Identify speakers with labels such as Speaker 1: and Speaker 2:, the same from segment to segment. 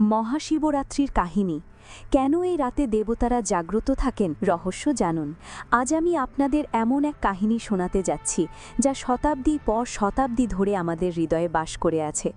Speaker 1: মহাশিবরাত্রির কাহিনী। কেন এই রাতে দেবতারা জাগ্রত থাকেন? রহস্য জানুন। আজ আমি আপনাদের এমন এক কাহিনী শোনাতে যাচ্ছি, যা শতাব্দী পর শতাব্দী ধরে আমাদের হৃদয়ে বাস করে আছে,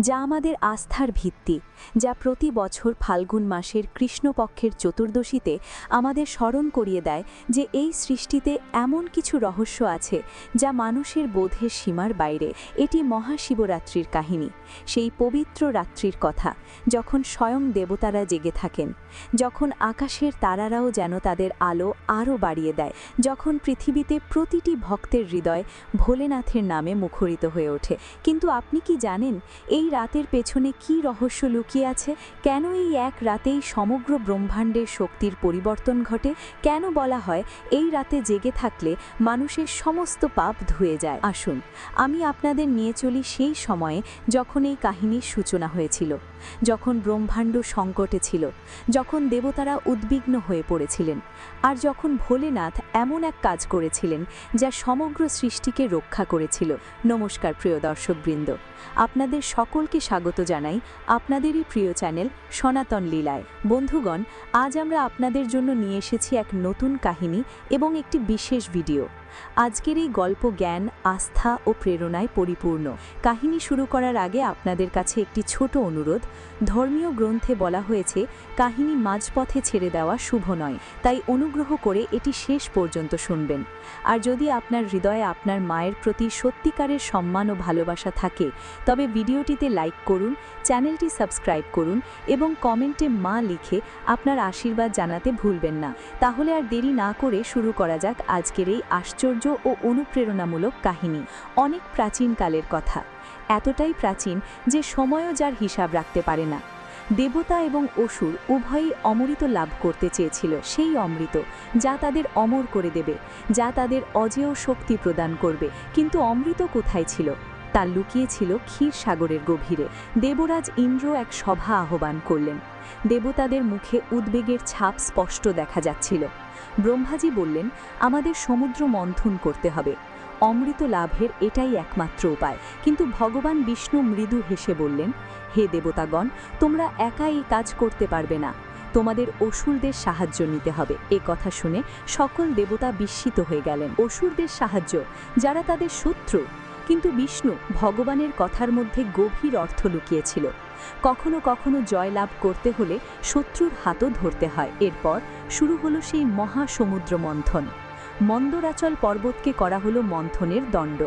Speaker 1: যা আমাদের আস্থার ভিত্তি, যা প্রতি বছর ফাল্গুন মাসের কৃষ্ণপক্ষের চতুর্দশীতে আমাদের স্মরণ করিয়ে দেয় যে এই সৃষ্টিতে এমন কিছু রহস্য আছে, যা মানুষের বোধের সীমার বাইরে। এটি মহাশিবরাত্রির কাহিনী, সেই পবিত্র রাত্রির কথা, যখন স্বয়ং দেবতারা জেগে থাকেন। যখন আকাশের তারারাও যেন তাদের আলো আরও বাড়িয়ে দেয়, যখন পৃথিবীতে প্রতিটি ভক্তের হৃদয় ভোলেনাথের নামে মুখরিত হয়ে ওঠে। কিন্তু আপনি কি জানেন, এই রাতের পেছনে কি রহস্য লুকিয়ে আছে? কেন এই এক রাতেই সমগ্র ব্রহ্মাণ্ডের শক্তির পরিবর্তন ঘটে? কেন বলা হয়, এই রাতে জেগে থাকলে মানুষের সমস্ত পাপ ধুয়ে যায়? আসুন, আমি আপনাদের নিয়ে চলি সেই সময়ে যখন এই কাহিনীর সূচনা হয়েছিল, যখন ব্রহ্মাণ্ড সংকটে ছিল যখন দেবতারা উদ্বিগ্ন হয়ে পড়েছিলেন, আর যখন ভোলেনাথ এমন এক কাজ করেছিলেন যা সমগ্র সৃষ্টিকে রক্ষা করেছিল। নমস্কার প্রিয় দর্শকবৃন্দ, আপনাদের সকলকে স্বাগত জানাই আপনাদেরই প্রিয় চ্যানেল সনাতন লীলায়। বন্ধুগণ, আজ আমরা আপনাদের জন্য নিয়ে এসেছি এক নতুন কাহিনী এবং একটি বিশেষ ভিডিও। আজকের এই গল্প জ্ঞান, আস্থা ও প্রেরণায় পরিপূর্ণ। কাহিনী শুরু করার আগে আপনাদের কাছে একটি ছোট অনুরোধ। ধর্মীয় গ্রন্থে বলা হয়েছে, কাহিনী মাঝপথে ছেড়ে দেওয়া শুভ নয়। তাই অনুগ্রহ করে এটি শেষ পর্যন্ত শুনবেন। আর যদি আপনার হৃদয়ে আপনার মায়ের প্রতি সত্যিকারের সম্মান ও ভালোবাসা থাকে, তবে ভিডিওটিতে লাইক করুন, চ্যানেলটি সাবস্ক্রাইব করুন এবং কমেন্টে মা লিখে আপনার আশীর্বাদ জানাতে ভুলবেন না। তাহলে আর দেরি না করে শুরু করা যাক আজকের এই আশ্চর্য ও অনুপ্রেরণামূলক কাহিনী। অনেক প্রাচীনকালের কথা। এতটাই প্রাচীন যে সময়ও যার হিসাব রাখতে পারে না। দেবতা এবং অসুর উভয়ই অমৃত লাভ করতে চেয়েছিল সেই অমৃত, যা তাদের অমর করে দেবে, যা তাদের অজেয় শক্তি প্রদান করবে। কিন্তু অমৃত কোথায় ছিল? তা লুকিয়েছিল ক্ষীর সাগরের গভীরে। দেবরাজ ইন্দ্র এক সভা আহ্বান করলেন। দেবতাদের মুখে উদ্বেগের ছাপ স্পষ্ট দেখা যাচ্ছিল। ব্রহ্মাজি বললেন, আমাদের সমুদ্র মন্থন করতে হবে। অমৃত লাভের এটাই একমাত্র উপায়। কিন্তু ভগবান বিষ্ণু মৃদু হেসে বললেন, হে দেবতাগণ, তোমরা একা এই কাজ করতে পারবে না। তোমাদের অসুরদের সাহায্য নিতে হবে। এ কথা শুনে সকল দেবতা বিস্মিত হয়ে গেলেন। অসুরদের সাহায্য, যারা তাদের শত্রু কিন্তু বিষ্ণু ভগবানের কথার মধ্যে গভীর অর্থ লুকিয়েছিল। কখনো কখনো জয়লাভ করতে হলে শত্রুর হাতও ধরতে হয়। এরপর শুরু হলো সেই মহাসমুদ্র মন্থন মন্দরাচল পর্বতকে করা হলো মন্থনের দণ্ড,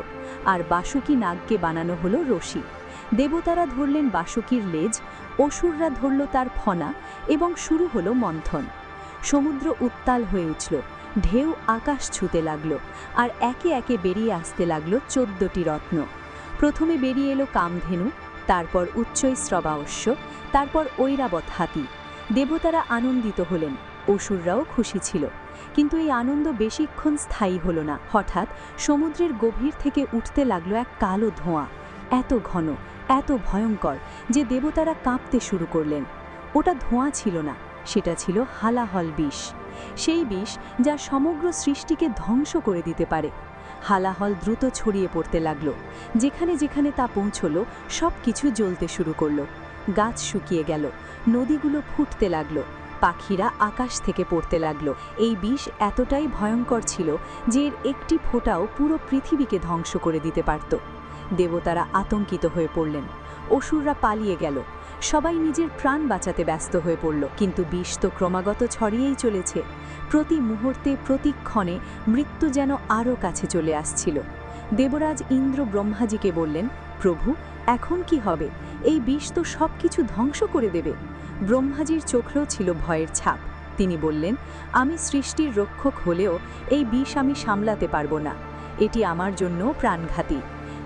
Speaker 1: আর বাসুকি নাগকে বানানো হলো রশি। দেবতারা ধরলেন বাসুকির লেজ, অসুররা ধরল তার ফনা, এবং শুরু হলো মন্থন। সমুদ্র উত্তাল হয়ে উঠল। ঢেউ আকাশ ছুতে লাগল আর একে একে বেরিয়ে আসতে লাগল চোদ্দটি রত্ন। প্রথমে বেরিয়ে এলো কামধেনু, তারপর উচ্চৈ শ্রবাবস্য তারপর ঐরাবত হাতি। দেবতারা আনন্দিত হলেন, অসুররাও খুশি ছিল। কিন্তু এই আনন্দ বেশিক্ষণ স্থায়ী হলো না। হঠাৎ সমুদ্রের গভীর থেকে উঠতে লাগল এক কালো ধোঁয়া। এত ঘন, এত ভয়ঙ্কর যে দেবতারা কাঁপতে শুরু করলেন। ওটা ধোঁয়া ছিল না, সেটা ছিল হালাহল বিষ। সেই বিষ যা সমগ্র সৃষ্টিকে ধ্বংস করে দিতে পারে। হালাহল দ্রুত ছড়িয়ে পড়তে লাগল। যেখানে যেখানে তা পৌঁছলো, সব কিছু জ্বলতে শুরু করল। গাছ শুকিয়ে গেল, নদীগুলো ফুটতে লাগল, পাখিরা আকাশ থেকে পড়তে লাগল। এই বিষ এতটাই ভয়ঙ্কর ছিল যে এর একটি ফোঁটাও পুরো পৃথিবীকে ধ্বংস করে দিতে পারত। দেবতারা আতঙ্কিত হয়ে পড়লেন। অসুররা পালিয়ে গেল। সবাই নিজের প্রাণ বাঁচাতে ব্যস্ত হয়ে পড়ল, কিন্তু বিষ তো ক্রমাগত ছড়িয়েই চলেছে। প্রতি মুহূর্তে প্রতিক্ষণে মৃত্যু যেন আরও কাছে চলে আসছিল। দেবরাজ ইন্দ্র ব্রহ্মাজিকে বললেন, প্রভু, এখন কি হবে? এই বিষ তো সব কিছু ধ্বংস করে দেবে। ব্রহ্মাজির চোখেও ছিল ভয়ের ছাপ। তিনি বললেন, আমি সৃষ্টির রক্ষক হলেও এই বিষ আমি সামলাতে পারব না। এটি আমার জন্য প্রাণঘাতী।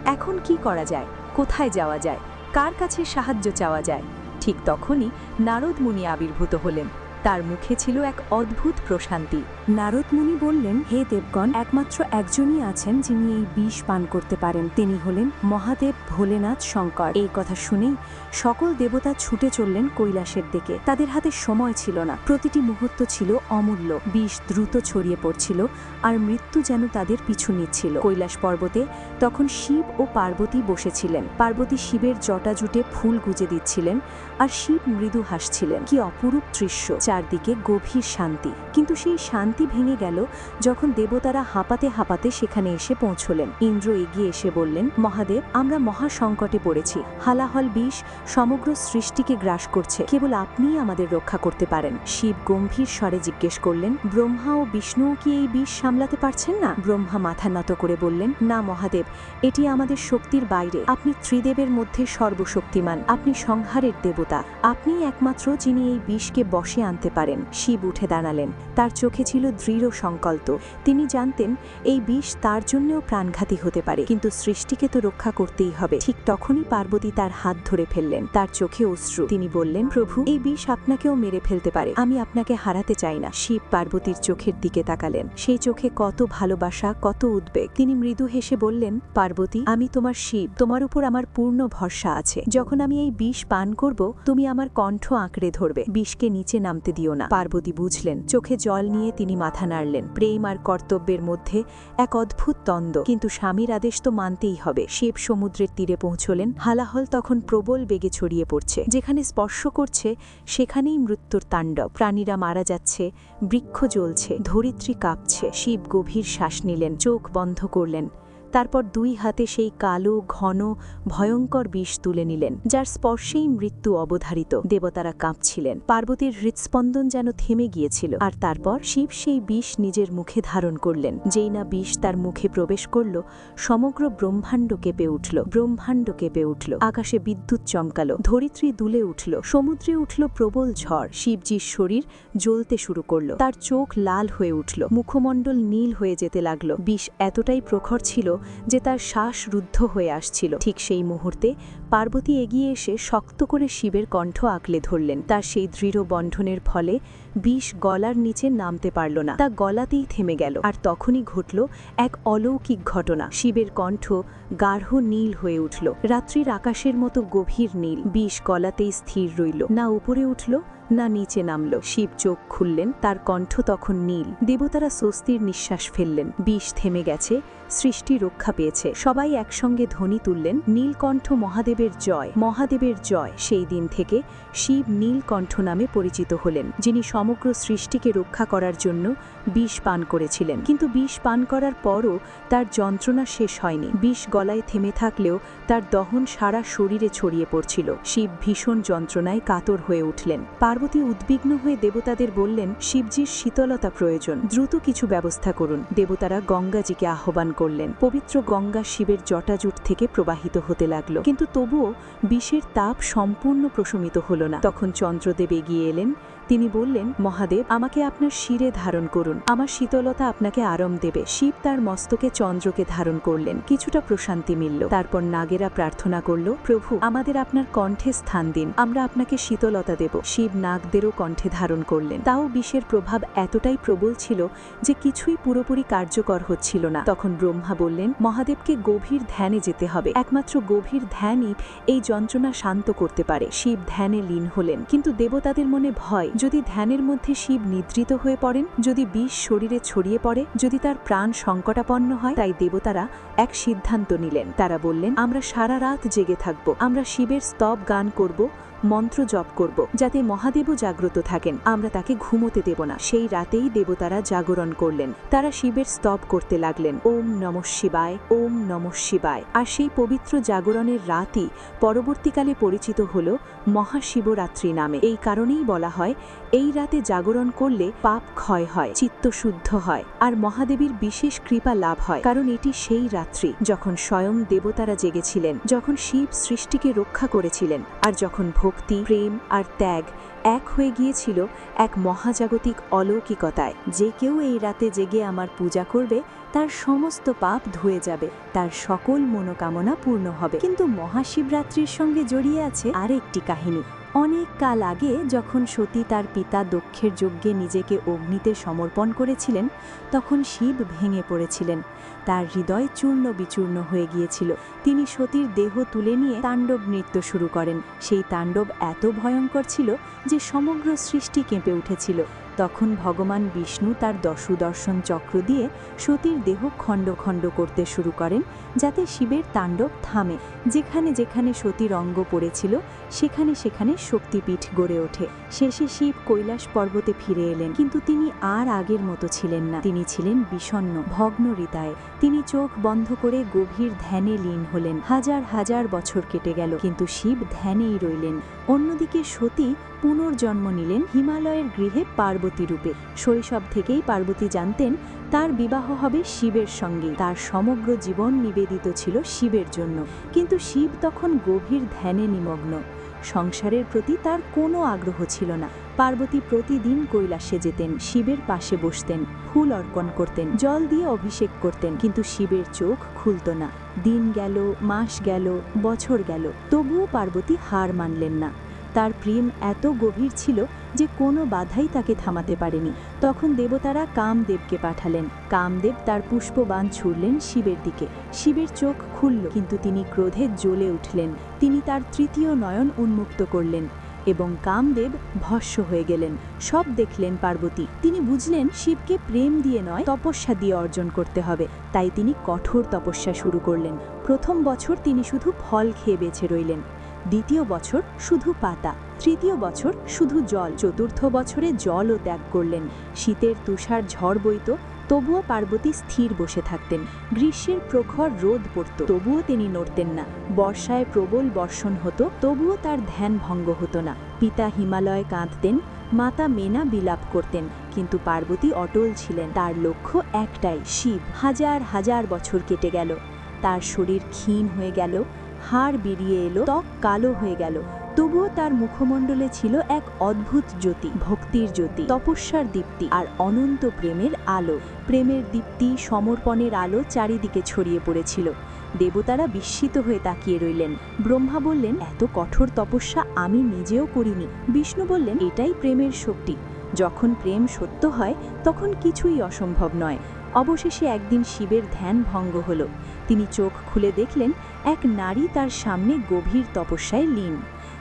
Speaker 1: এখন কি করা যায়? কোথায় যাওয়া যায়? কার কাছে সাহায্য চাওয়া যায়? ঠিক তখনই নারদ মুনি আবির্ভূত হলেন। তার মুখে ছিল এক অদ্ভুত প্রশান্তি। নারদ মুনি বললেন, হে দেবগণ, একমাত্র একজনই আছেন যিনি এই বিষ পান করতে পারেন। তিনি হলেন মহাদেব ভোলেনাথ শঙ্কর। এই কথা শুনেই সকল দেবতা ছুটে চললেন কৈলাসের দিকে। তাদের হাতে সময় ছিল না। প্রতিটি মুহূর্ত ছিল অমূল্য। বিষ দ্রুত ছড়িয়ে পড়ছিল আর মৃত্যু যেন তাদের পিছু নিচ্ছিল। কৈলাস পর্বতে তখন শিব ও পার্বতী বসেছিলেন। পার্বতী শিবের জটা জুটে ফুল গুজে দিচ্ছিলেন আর শিব মৃদু হাসছিলেন। কি অপরূপ দৃশ্য! চারদিকে গভীর শান্তি। কিন্তু সেই শান্তি ভেঙে গেল যখন দেবতারা হাঁপাতে হাঁপাতে সেখানে এসে পৌঁছলেন। ইন্দ্র এগিয়ে এসে বললেন, মহাদেব, আমরা মহা সংকটে পড়েছি। হালাহল বিষ সমগ্র সৃষ্টিকে গ্রাস করছে। কেবল আপনিই আমাদের রক্ষা করতে পারেন। শিব গম্ভীর স্বরে জিজ্ঞেস করলেন, ব্রহ্মা ও বিষ্ণুও কি এই বিষ সামলাতে পারছেন না? ব্রহ্মা মাথা নত করে বললেন, না মহাদেব, এটি আমাদের শক্তির বাইরে। আপনি ত্রিদেবের মধ্যে সর্বশক্তিমান। আপনি সংহারের দেবতা। আপনিই একমাত্র যিনি এই বিষকে বসে আনতে পারেন। শিব উঠে দাঁড়ালেন। তার চোখে ছিল দৃঢ় সংকল্প। তিনি জানতেন, এই বিষ তার জন্যও প্রাণঘাতী হতে পারে, কিন্তু সৃষ্টিকে তো রক্ষা করতেই হবে। ঠিক তখনই পার্বতী তার হাত ধরে ফেললেন। তার চোখে অশ্রু। তিনি বললেন, প্রভু, এই বিষ আপনাকেও মেরে ফেলতে পারে। আমি আপনাকে হারাতে চাই না। শিব পার্বতীর চোখের দিকে তাকালেন। সেই চোখে কত ভালোবাসা, কত উদ্বেগ। তিনি মৃদু হেসে বললেন, পার্বতী, আমি তোমার শিব। তোমার উপর আমার পূর্ণ ভরসা আছে। যখন আমি এই বিষ পান করব, তুমি আমার কণ্ঠ আঁকড়ে ধরবে। বিষকে নিচে নামতে দিও না। পার্বতী বুঝলেন, চোখে জল নিয়ে তিনি মাথা নাড়লেন। প্রেম আর কর্তব্যের মধ্যে এক অদ্ভুত দ্বন্দ্ব। কিন্তু স্বামীর আদেশ তো মানতেই হবে। শিব সমুদ্রের তীরে পৌঁছলেন। হালাহল তখন প্রবল বেগে ছড়িয়ে পড়ছে। যেখানে স্পর্শ করছে, সেখানেই মৃত্যুর তাণ্ডব। প্রাণীরা মারা যাচ্ছে, বৃক্ষ জ্বলছে, ধরিত্রী কাঁপছে। শিব গভীর শ্বাস নিলেন, চোখ বন্ধ করলেন। তারপর দুই হাতে সেই কালো, ঘন, ভয়ঙ্কর বিষ তুলে নিলেন, যার স্পর্শেই মৃত্যু অবধারিত। দেবতারা কাঁপছিলেন। পার্বতীর হৃৎস্পন্দন যেন থেমে গিয়েছিল, আর তারপর শিব সেই বিষ নিজের মুখে ধারণ করলেন। যেই না বিষ তার মুখে প্রবেশ করল, সমগ্র ব্রহ্মাণ্ড কেঁপে উঠল, ব্রহ্মাণ্ড কেঁপে উঠল। আকাশে বিদ্যুৎ চমকালো, ধরিত্রী দুলে উঠল, সমুদ্রে উঠল প্রবল ঝড়। শিবজির শরীর জ্বলতে শুরু করল, তার চোখ লাল হয়ে উঠল, মুখমণ্ডল নীল হয়ে যেতে লাগল। বিষ এতটাই প্রখর ছিল যে তার শ্বাস রুদ্ধ হয়ে আসছিল। ঠিক সেই মুহূর্তে পার্বতী এগিয়ে এসে শক্ত করে শিবের কণ্ঠ আঁকলে ধরলেন। তার সেই দৃঢ় বন্ধনের ফলে বিষ গলার নিচে নামতে পারল না। তা গলাতেই থেমে গেল আর তখনই ঘটল এক অলৌকিক ঘটনা। শিবের কণ্ঠ গাঢ় নীল হয়ে উঠল। রাত্রির আকাশের মতো গভীর নীল। বিষ গলাতেই স্থির রইল। না উপরে উঠল, না নিচে নামল। শিব চোখ খুললেন, তার কণ্ঠ তখন নীল। দেবতারা স্বস্তির নিঃশ্বাস ফেললেন। বিষ থেমে গেছে, সৃষ্টি রক্ষা পেয়েছে। সবাই একসঙ্গে ধ্বনি তুললেন। নীলকণ্ঠ মহাদেবের জয়, মহাদেবের জয়। সেই দিন থেকে শিব নীলকণ্ঠ নামে পরিচিত হলেন, যিনি সমগ্র সৃষ্টিকে রক্ষা করার জন্য বিষ পান করেছিলেন। কিন্তু বিষ পান করার পরও তার যন্ত্রণা শেষ হয়নি। বিষ গলায় থেমে থাকলেও তার দহন সারা শরীরে ছড়িয়ে পড়ছিল। শিব ভীষণ যন্ত্রণায় কাতর হয়ে উঠলেন। পার্বতী উদ্বিগ্ন হয়ে দেবতাদের বললেন, শিবজির শীতলতা প্রয়োজন। দ্রুত কিছু ব্যবস্থা করুন। দেবতারা গঙ্গাজিকে আহ্বান করলেন। পবিত্র গঙ্গা শিবের জটাজুট থেকে প্রবাহিত হতে লাগল। কিন্তু তবুও বিষের তাপ সম্পূর্ণ প্রশমিত হল না। তখন চন্দ্রদেব এগিয়ে এলেন তিনি বললেন, মহাদেব, আমাকে আপনার শিরে ধারণ করুন। আমার শীতলতা আপনাকে আরাম দেবে। শিব তার মস্তকে চন্দ্রকে ধারণ করলেন। কিছুটা প্রশান্তি মিলল। তারপর নাগেরা প্রার্থনা করল, প্রভু, আমাদের আপনার কণ্ঠে স্থান দিন। আমরা আপনাকে শীতলতা দেব। শিব নাগদেরও কণ্ঠে ধারণ করলেন। তাও বিষের প্রভাব এতটাই প্রবল ছিল যে কিছুই পুরোপুরি কার্যকর হচ্ছিল না। তখন ব্রহ্মা বললেন, মহাদেবকে গভীর ধ্যানে যেতে হবে। একমাত্র গভীর ধ্যানই এই যন্ত্রণা শান্ত করতে পারে। শিব ধ্যানে লীন হলেন। কিন্তু দেবতাদের মনে ভয় যদি ধ্যানের মধ্যে শিব নিদ্রিত হয়ে পড়েন, যদি বিষ শরীরে ছড়িয়ে পড়ে, যদি তার প্রাণ সংকটাপন্ন হয়, তাই দেবতারা এক সিদ্ধান্ত নিলেন। তারা বললেন, আমরা সারা রাত জেগে থাকব, আমরা শিবের স্তব গান করব মন্ত্র জপ করব, যাতে মহাদেবও জাগ্রত থাকেন। আমরা তাকে ঘুমোতে দেব না। সেই রাতেই দেবতারা জাগরণ করলেন। তারা শিবের স্তব করতে লাগলেন। ওম নম শিবায়, ওম নম শিবায়। আর সেই পবিত্র জাগরণের রাতই পরবর্তীকালে পরিচিত হল মহাশিবরাত্রি নামে। এই কারণেই বলা হয়, এই রাতে জাগরণ করলে পাপ ক্ষয় হয়, চিত্ত শুদ্ধ হয়, আর মহাদেবীর বিশেষ কৃপা লাভ হয়। কারণ এটি সেই রাত্রি যখন স্বয়ং দেবতারা জেগেছিলেন, যখন শিব সৃষ্টিকে রক্ষা করেছিলেন, আর যখন ভক্তি প্রেম আর ত্যাগ এক হয়ে গিয়েছিল এক মহাজাগতিক অলৌকিকতায়। যে কেউ এই রাতে জেগে আমার পূজা করবে, তার সমস্ত পাপ ধুয়ে যাবে, তার সকল মনোকামনা পূর্ণ হবে। কিন্তু মহাশিবরাত্রির সঙ্গে জড়িয়ে আছে আরেকটি কাহিনী। অনেক কাল আগে যখন সতী তার পিতা দক্ষের যজ্ঞে নিজেকে অগ্নিতে সমর্পণ করেছিলেন, তখন শিব ভেঙে পড়েছিলেন। তার হৃদয় চূর্ণ বিচূর্ণ হয়ে গিয়েছিল। তিনি সতীর দেহ তুলে নিয়ে তাণ্ডব নৃত্য শুরু করেন। সেই তাণ্ডব এত ভয়ঙ্কর ছিল যে সমগ্র সৃষ্টি কেঁপে উঠেছিল। তখন ভগবান বিষ্ণু তার দশদর্শন চক্র দিয়ে সতীর দেহ খণ্ড খণ্ড করতে শুরু করেন, যাতে শিবের তাণ্ডব থামে। যেখানে যেখানে সতীর অঙ্গ পড়েছিল, সেখানে সেখানে শক্তিপীঠ গড়ে ওঠে। শেষে শিব কৈলাস পর্বতে ফিরে এলেন, কিন্তু তিনি আর আগের মতো ছিলেন না। তিনি ছিলেন বিষণ্ন ভগ্ন হৃদয়ে। তিনি চোখ বন্ধ করে গভীর ধ্যানে লীন হলেন। হাজার হাজার বছর কেটে গেল, কিন্তু শিব ধ্যানেই রইলেন। অন্যদিকে সতী পুনর্জন্ম নিলেন হিমালয়ের গৃহে পার্বতী রূপে। শৈশব থেকেই পার্বতী জানতেন তার বিবাহ হবে শিবের সঙ্গে। তার সমগ্র জীবন নিবেদিত ছিল শিবের জন্য। কিন্তু শিব তখন গভীর ধ্যানে নিমগ্ন। সংসারের প্রতি তার কোনো আগ্রহ ছিল না। পার্বতী প্রতিদিন কৈলাসে যেতেন, শিবের পাশে বসতেন, ফুল অর্পণ করতেন, জল দিয়ে অভিষেক করতেন। কিন্তু শিবের চোখ খুলত না। দিন গেল, মাস গেল, বছর গেল। তবুও পার্বতী হার মানলেন না। তার প্রেম এত গভীর ছিল যে কোনো বাধাই তাকে থামাতে পারেনি। তখন দেবতারা কামদেবকে পাঠালেন। কামদেব তার পুষ্পবাণ ছুড়লেন শিবের দিকে। শিবের চোখ খুলল, কিন্তু তিনি ক্রোধে জ্বলে উঠলেন। তিনি তার তৃতীয় নয়ন উন্মুক্ত করলেন এবং কামদেব ভস্য হয়ে গেলেন। সব দেখলেন পার্বতী। তিনি বুঝলেন, শিবকে প্রেম দিয়ে নয়, তপস্যা দিয়ে অর্জন করতে হবে। তাই তিনি কঠোর তপস্যা শুরু করলেন। প্রথম বছর তিনি শুধু ফল খেয়ে বেছে রইলেন। দ্বিতীয় বছর শুধু পাতা, তৃতীয় বছর শুধু জল, চতুর্থ বছরে জলও ত্যাগ করলেন। শীতের তুষার ঝড় বইত, তবুও পার্বতী স্থির বসে থাকতেন। গ্রীষ্মের প্রখর রোদ পড়ত, তবুও তিনি নড়তেন না। বর্ষায় প্রবল বর্ষণ হতো, তবুও তার ধ্যান ভঙ্গ হতো না। পিতা হিমালয় কাঁদতেন, মাতা মেনা বিলাপ করতেন, কিন্তু পার্বতী অটল ছিলেন। তার লক্ষ্য একটাই, শিব। হাজার হাজার বছর কেটে গেল। তার শরীর ক্ষীণ হয়ে গেল হাড় বেরিয়ে এলো, ত্বক কালো হয়ে গেল। তবুও তার মুখমণ্ডলে ছিল এক অদ্ভুত জ্যোতি, ভক্তির জ্যোতি, তপস্যার দীপ্তি আর অনন্ত প্রেমের আলো। প্রেমের দীপ্তি সমর্পণের আলো চারিদিকে ছড়িয়ে পড়েছিল। দেবতারা বিস্মিত হয়ে তাকিয়ে রইলেন। ব্রহ্মা বললেন, এত কঠোর তপস্যা আমি নিজেও করিনি। বিষ্ণু বললেন, এটাই প্রেমের শক্তি। যখন প্রেম সত্য হয়, তখন কিছুই অসম্ভব নয়। অবশেষে একদিন শিবের ধ্যান ভঙ্গ হল। তিনি চোখ খুলে দেখলেন এক নারী তার সামনে গভীর তপস্যায় লীন।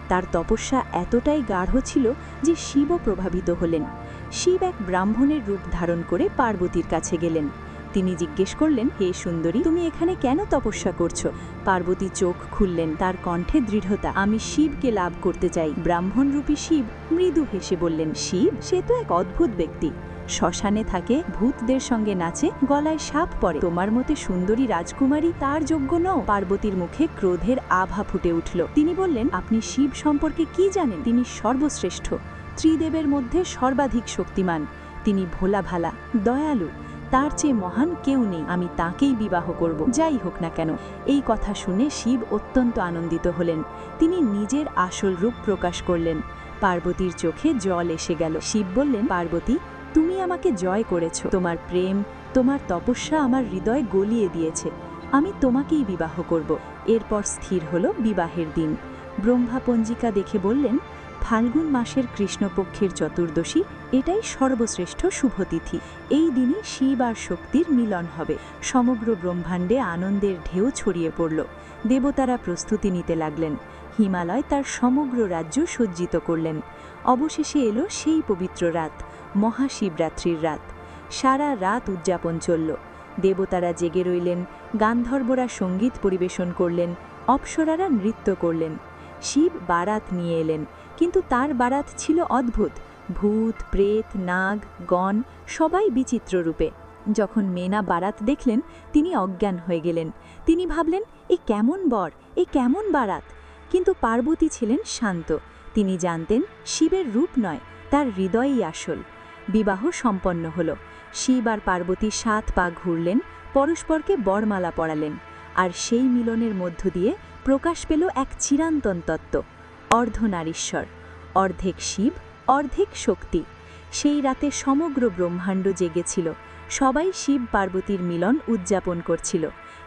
Speaker 1: তার তপস্যা এতটাই গাঢ় ছিল যে শিবও প্রভাবিত হলেন। শিব এক ব্রাহ্মণের রূপ ধারণ করে পার্বতীর কাছে গেলেন। তিনি জিজ্ঞেস করলেন, হে সুন্দরী, তুমি এখানে কেন তপস্যা করছ? পার্বতী চোখ খুললেন, তার কণ্ঠে দৃঢ়তা। আমি শিবকে লাভ করতে চাই। ব্রাহ্মণরূপী শিব মৃদু হেসে বললেন, শিব, সে তো এক অদ্ভুত ব্যক্তি। শ্মশানে থাকে, ভূতদের সঙ্গে নাচে, গলায় সাপ পরে তোমার মতে সুন্দরী রাজকুমারী তার যোগ্য নও? পার্বতীর মুখে ক্রোধের আভা ফুটে উঠল। তিনি বললেন, আপনি শিব সম্পর্কে কি জানেন? তিনি সর্বশ্রেষ্ঠ। ত্রিদেবের মধ্যে সর্বাধিক শক্তিমান। তিনি ভোলা ভালা দয়ালু। তার চেয়ে মহান কেউ নেই, আমি তাকেই বিবাহ করব। যাই হোক না কেন, এই কথা শুনে শিব অত্যন্ত আনন্দিত হলেন। তিনি নিজের আসল রূপ প্রকাশ করলেন। পার্বতীর চোখে জল এসে গেল। শিব বললেন, পার্বতী, তুমি আমাকে জয় করেছ। তোমার প্রেম, তোমার তপস্যা আমার হৃদয় গলিয়ে দিয়েছে। আমি তোমাকেই বিবাহ করব। এরপর স্থির হলো বিবাহের দিন। ব্রহ্মা পঞ্জিকা দেখে বললেন ফাল্গুন মাসের কৃষ্ণপক্ষের চতুর্দশী এটাই সর্বশ্রেষ্ঠ শুভতিথি। এই দিনই শিব আর শক্তির মিলন হবে। সমগ্র ব্রহ্মাণ্ডে আনন্দের ঢেউ ছড়িয়ে পড়ল। দেবতারা প্রস্তুতি নিতে লাগলেন। হিমালয় তার সমগ্র রাজ্য সজ্জিত করলেন। অবশেষে এলো সেই পবিত্র রাত, মহাশিবরাত্রির রাত। সারা রাত উদযাপন চলল। দেবতারা জেগে রইলেন, গান্ধর্বরা সংগীত পরিবেশন করলেন, অপ্সরারা নৃত্য করলেন। শিব বারাত নিয়ে এলেন। কিন্তু তার বারাত ছিল অদ্ভুত। ভূত, প্রেত, নাগ, গণ সবাই বিচিত্র রূপে। যখন মেনা বারাত দেখলেন, তিনি অজ্ঞান হয়ে গেলেন। তিনি ভাবলেন, এ কেমন বর, এ কেমন বারাত? কিন্তু পার্বতী ছিলেন শান্ত। তিনি জানতেন, শিবের রূপ নয়, তার হৃদয়ই আসল। বিবাহ সম্পন্ন হল। শিব আর পার্বতী সাত পা ঘুরলেন, পরস্পরকে বরমালা পড়ালেন আর সেই মিলনের মধ্য দিয়ে প্রকাশ পেল এক চিরান্তন তত্ত্ব। অর্ধনারীশ্বর, অর্ধেক শিব, অর্ধেক শক্তি। সেই রাতে সমগ্র ব্রহ্মাণ্ড জেগেছিল, সবাই শিব পার্বতীর মিলন উদযাপন করছিল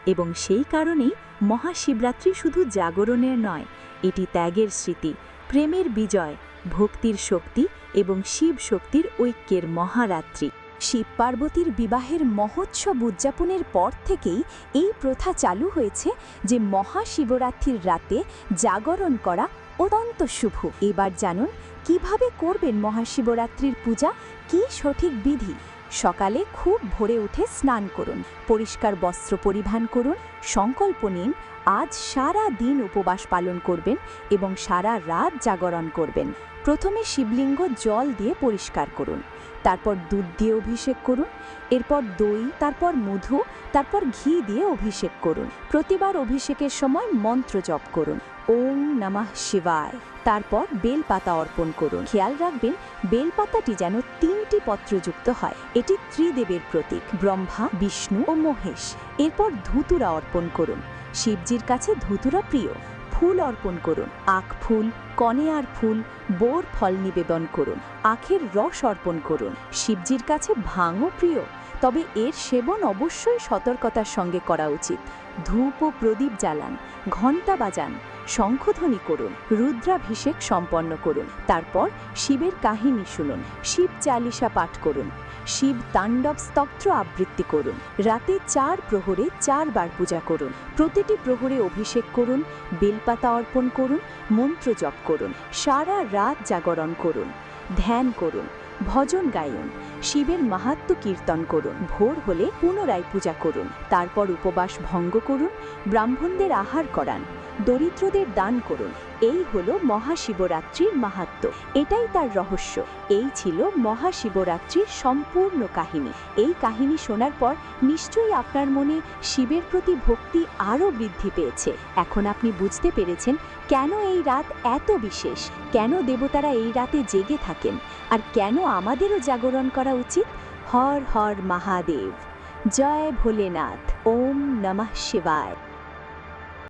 Speaker 1: এবং সেই কারণেই মহাশিবরাত্রি শুধু জাগরণের নয়, এটি ত্যাগের স্মৃতি, প্রেমের বিজয়, ভক্তির শক্তি এবং শিব শক্তির ঐক্যের মহারাত্রি। শিব পার্বতীর বিবাহের মহোৎসব উদযাপনের পর থেকেই এই প্রথা চালু হয়েছে যে মহাশিবরাত্রির রাতে জাগরণ করা অত্যন্ত শুভ। এবার জানুন, কীভাবে করবেন মহাশিবরাত্রির পূজা? কি সঠিক বিধি? সকালে খুব ভোরে উঠে স্নান করুন, পরিষ্কার বস্ত্র পরিধান করুন, সংকল্প নিন, আজ সারা দিন উপবাস পালন করবেন এবং সারা রাত জাগরণ করবেন। প্রথমে শিবলিঙ্গ জল দিয়ে পরিষ্কার করুন। তারপর দুধ দিয়ে অভিষেক করুন, এরপর দই, তারপর মধু, তারপর ঘি দিয়ে অভিষেক করুন। প্রতিবার অভিষেকের সময় মন্ত্র জপ করুন। ওম নমঃ শিবায়। তারপর বেলপাতা অর্পণ করুন। খেয়াল রাখবেন, বেলপাতাটি যেন তিনটি পত্রযুক্ত হয়। এটি ত্রিদেবের প্রতীক, ব্রহ্মা, বিষ্ণু ও মহেশ। এরপর ধুতুরা অর্পণ করুন। শিবজির কাছে ধুতুরা প্রিয়। ফুল অর্পণ করুন। আখ ফুল কনেয়ার ফুল, বোর ফল নিবেদন করুন। আখের রস অর্পণ করুন। শিবজির কাছে ভাঙও প্রিয়। তবে এর সেবন অবশ্যই সতর্কতার সঙ্গে করা উচিত। ধূপ ও প্রদীপ জ্বালান, ঘণ্টা বাজান, শঙ্খধ্বনি করুন, রুদ্রাভিষেক সম্পন্ন করুন, তারপর শিবের কাহিনী শুনুন, শিব চালিসা পাঠ করুন, শিব তাণ্ডব স্তত্র আবৃত্তি করুন, রাতে চার প্রহরে চারবার পূজা করুন, প্রতিটি প্রহরে অভিষেক করুন, বেলপাতা অর্পণ করুন, মন্ত্র জপ করুন, সারা রাত জাগরণ করুন, ধ্যান করুন, ভজন গায়ন শিবের মাহাত্ম কীর্তন করুন, ভোর হলে পুনরায় পূজা করুন, তারপর উপবাস ভঙ্গ করুন, ব্রাহ্মণদের আহার করান, দরিদ্রদের দান করুন, এই হলো মহাশিবরাত্রির মাহাত্ম। এটাই তার রহস্য, এই ছিল মহাশিবরাত্রির সম্পূর্ণ কাহিনী। এই কাহিনী শোনার পর নিশ্চয়ই আপনার মনে শিবের প্রতি ভক্তি আরও বৃদ্ধি পেয়েছে। এখন আপনি বুঝতে পেরেছেন কেন এই রাত এত বিশেষ, কেন দেবতারা এই রাতে জেগে থাকেন, আর কেন আমাদেরও জাগরণ করা উচিত। হর হর মহাদেব। জয় ভোলেনাথ। ওম নমঃ শিবায়।